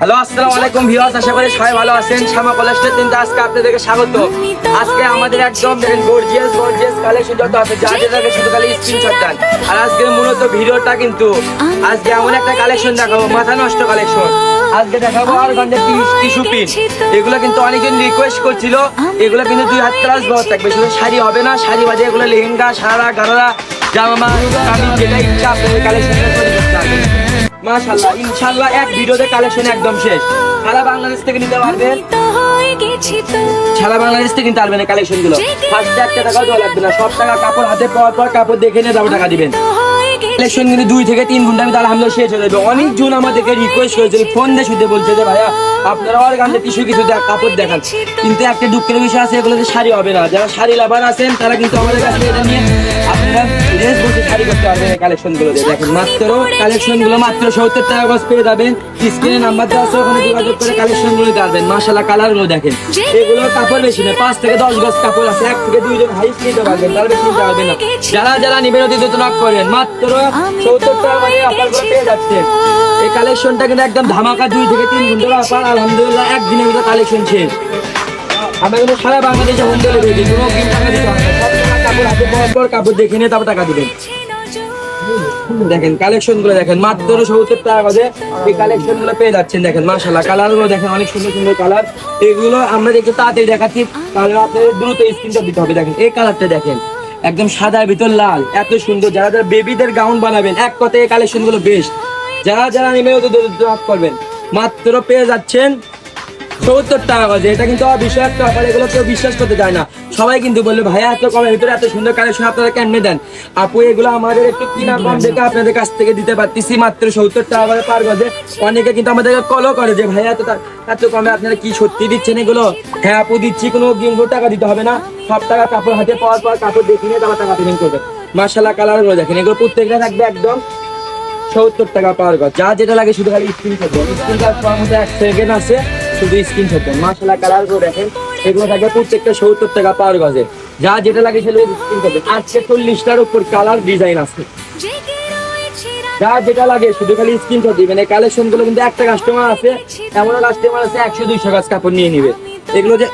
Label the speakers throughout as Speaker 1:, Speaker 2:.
Speaker 1: Hello, আসসালামু আলাইকুম viewers, আশা করি সবাই ভালো আছেন। শ্যামা কলেজের তিনটা আজকে আপনাদেরকে স্বাগত। আজকে আমাদের একদম গর্জিয়াস গর্জিয়াস কালেকশন যত আছে, যা যেটা লাগে শুধু খালি স্ক্রিনশট দেন। আর আজকে মূলত ভিডিওটা কিন্তু আজকে এমন একটা কালেকশন দেখাবো, মাথা নষ্ট কালেকশন আজকে দেখাবো আর গঞ্জের টিস্যু পিন। এগুলো কিন্তু অনেকজন রিকোয়েস্ট করছিল। এগুলো কিন্তু দুই হাত প্লাস বহর থাকবে, শুধু শাড়ি হবে না, শাড়ি বাজে এগুলো লেহেঙ্গা, সারা গাড়া জামা যেটা ইচ্ছা আপনাদের কালেকশন মাশাআল্লাহ, ইনশাআল্লাহ এক ভিডিওতে কালেকশন একদম শেষ। সারা বাংলাদেশ থেকে নিতে পারবেন সারা বাংলাদেশ থেকে নিতে পারবেন কালেকশনগুলো ফার্স্টে একটা টাকাও দেওয়া লাগবে না। সব টাকা কাপড় হাতে পাওয়ার পর কাপড় দেখে নিয়ে যাব টাকা দিবেন। কালেকশন কিন্তু দুই থেকে তিন ঘণ্টা আমি আলহামদুলিল্লাহ শেষ হয়ে যাবে। অনেকজন আমাদেরকে রিকোয়েস্ট করেছে ফোন দিয়ে শুধু বলছে যে, ভাইয়া, আপনারা আর গান্ধে কিছু কিছু কাপড় দেখান। কিন্তু একটা দুঃখের বিষয় আছে, এগুলোতে শাড়ি হবে না। যারা শাড়ি লাভার আছেন, তারা কিন্তু আমাদের কাছে এটা নিয়ে আপনারা বসে শাড়ি করতে পারবেন দেখেন মাত্র কালেকশনগুলো মাত্র সত্তর টাকা গজ পেয়ে যাবেন। স্ক্রিনে নাম্বার দেওয়া আছে ওখানে যোগাযোগ করে নিতে পারবেন। মাসালা দেখেন। এগুলো কাপড় বেশি না পাঁচ থেকে দশ গজ কাপড় আছে। এক থেকে দুইজন হাইস নিতে পারবেন তার বেশি নিতে পারবেন না। যারা যারা নিবেন অতি দ্রুত নক করেন। মাত্র সত্তর টাকা মানে অফার পেয়ে যাচ্ছেন। এই কালেকশনটা কিন্তু একদম ধামাকা দুই থেকে তিন ঘণ্টার অফার আলহামদুলিল্লাহ একদিনের ভিতরে কালেকশন শেষ। আমরা কিন্তু সারা বাংলাদেশে হোম ডেলিভারি কোনো টাকা টাকা কাপড় দেখে নিয়ে তারপর টাকা দিবেন। দেখেন কালেকশনগুলো দেখেন, মাত্র সত্তর টাকা বাজে এই কালেকশনগুলো পেয়ে যাচ্ছেন, দেখেন মাশাল্লাহ কালারগুলো দেখেন, অনেক সুন্দর সুন্দর কালার এগুলো আমরা একটু তাড়াতাড়ি দেখাচ্ছি, তাহলে আপনাদের দ্রুত স্ক্রিনটা দিতে হবে। দেখেন, এই কালারটা দেখেন, একদম সাদার ভিতর লাল, এত সুন্দর। যারা যারা বেবিদের গাউন বানাবেন, এক কথায় এই কালেকশনগুলো বেস্ট যারা যারা নেমে করবেন, মাত্র পেয়ে যাচ্ছেন সত্তর টাকা গজে এটা কিন্তু অবিশ্বাস ব্যাপার এগুলো কেউ বিশ্বাস করতে চায় না। সবাই কিন্তু বলল, ভাইয়া, এত কমের ভিতরে এত সুন্দর কালেকশন আপনারা কেমনে দেন? আপু, এগুলো আমাদের একটু কিনা কম দেখে আপনাদের কাছ থেকে দিতে পারতেছি। মাত্র সত্তর টাকা করে পার গজে। অনেকে কিন্তু আমাদেরকে কলও করে যে, ভাইয়া, এত এত কমে আপনারা কি সত্যি দিচ্ছেন এগুলো? হ্যাঁ আপু, দিচ্ছি, কোনো গিঙ্গো টাকা দিতে হবে না। সব টাকা কাপড় হাতে পাওয়ার পর কাপড় দেখে নিয়ে তারপর টাকা পেমেন্ট করবে। মার্শাল্লাহ কালারগুলো দেখেন। এগুলো প্রত্যেকটা থাকবে একদম সত্তর টাকা পার গজ। যা যেটা লাগে শুধু খালি স্ক্রিন দেন। স্ক্রিন শট করার মধ্যে এক সেকেন্ড আছে, শুধু স্ক্রিন শট দেন। মাশাআল্লাহ কালার দেখেন। এগুলো থাকে প্রত্যেকটা সত্তর টাকা পার গজে। যা যেটা লাগে স্ক্রিন শট দেন আজকে চল্লিশটার উপর কালার ডিজাইন আছে। যা যেটা লাগে শুধু খালি স্ক্রিন শট দিবেন। এই কালেকশনগুলো কিন্তু একটা কাস্টমার আছে, এমনও কাস্টমার আছে, একশো দুইশো গাছ কাপড় নিয়ে নিবে। এগুলো যে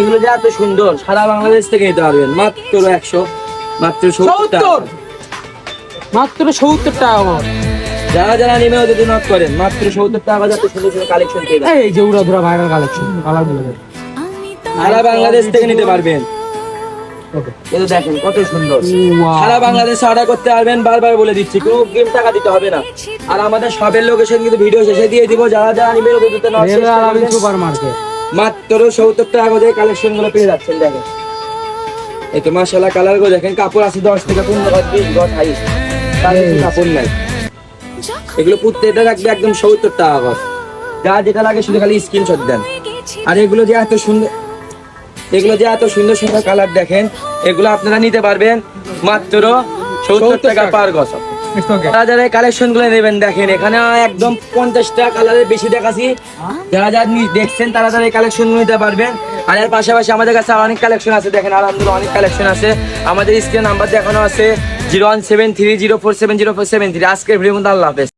Speaker 1: এগুলো যে এত সুন্দর, সারা বাংলাদেশ থেকে নিতে পারবেন। মাত্র একশো, মাত্র সত্তর
Speaker 2: মাত্র সত্তর টাকা
Speaker 1: যারা যারা নেমে ওদের নক করেন মাত্র সত্তর টাকা যাতে সুন্দর সুন্দর কালেকশন পেয়ে
Speaker 2: এই যে উড়া ধরা ভাইরাল কালেকশন কালারগুলো
Speaker 1: সারা বাংলাদেশ থেকে নিতে পারবেন। তো দেখেন কত সুন্দর। সারা বাংলাদেশে অর্ডার করতে পারবেন বারবার বলে দিচ্ছি কোনো গেম টাকা দিতে হবে না। আর আমাদের সবের লোকেশন কিন্তু ভিডিও শেষে দিয়ে দিব যারা যারা নিবেন ওদের দিতে।
Speaker 2: সুপার মার্কেট
Speaker 1: মাত্র সত্তর টাকা কালেকশনগুলো পেয়ে যাচ্ছেন দেখেন। এই তো মাসাল্লাহ কালারগুলো দেখেন কাপড় আছে দশ থেকে পনেরো গজ বিশ গজ হাই কাপড় নাই। এগুলো প্রত্যেকটা রাখবে একদম সত্তর টাকা গজ। যা যেটা লাগে শুধু খালি স্ক্রিনশট দেন। আর এগুলো যে এত সুন্দর এগুলো যে এত সুন্দর সুন্দর কালার দেখেন এগুলো আপনারা নিতে পারবেন মাত্র সত্তর টাকা পার গজ। যারা যারা কালেকশনগুলো নেবেন দেখেন এখানে একদম পঞ্চাশটা কালারের বেশি দেখাচ্ছি। যারা যারা দেখছেন তারা এই কালেকশন নিতে পারবেন। আর এর পাশাপাশি আমাদের কাছে অনেক কালেকশন আছে দেখেন আলহামদুলিল্লাহ অনেক কালেকশন আছে। আমাদের স্ক্রিন নাম্বার দেখানো আছে zero one seven three zero four seven zero four seven three. আজকের ভিডিও মধ্যে আল্লাহ হাফেজ।